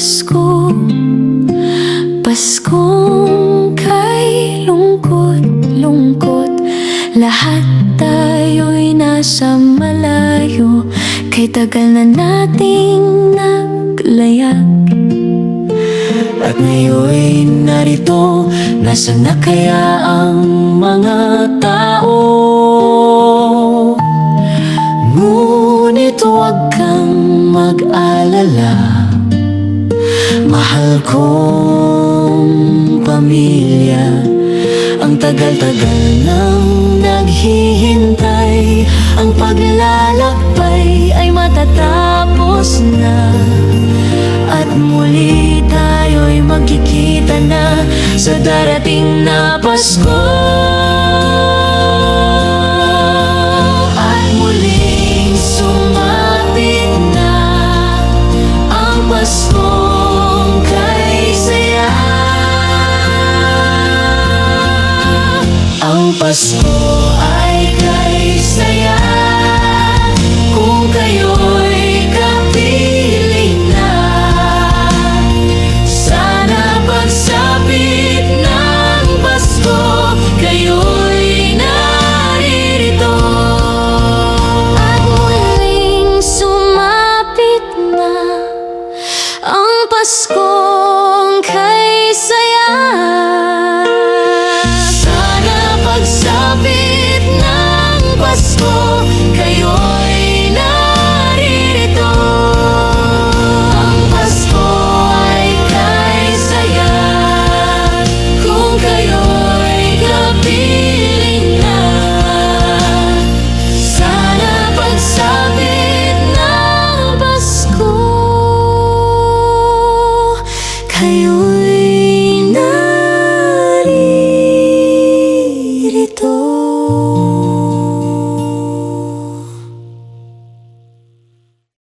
Pasko. Paskong kay lungkot, lungkot. Lahat tayo'y nasa malayo. Kay tagal na nating naglayak. At ngayon narito Nasaan na kaya ang mga tao? Ngunit huwag kang mag-alala. Mahal kong pamilya Ang tagal-tagal nang naghihintay. Ang paglalakbay ay matatapos na At muli tayo'y magkikita na Sa darating na Pasko Ang Pasko ay kay saya Kung kayo'y kapiling na Sana pagsapit ng Pasko Kayo'y naririto. At muling sumapit na Ang Pasko.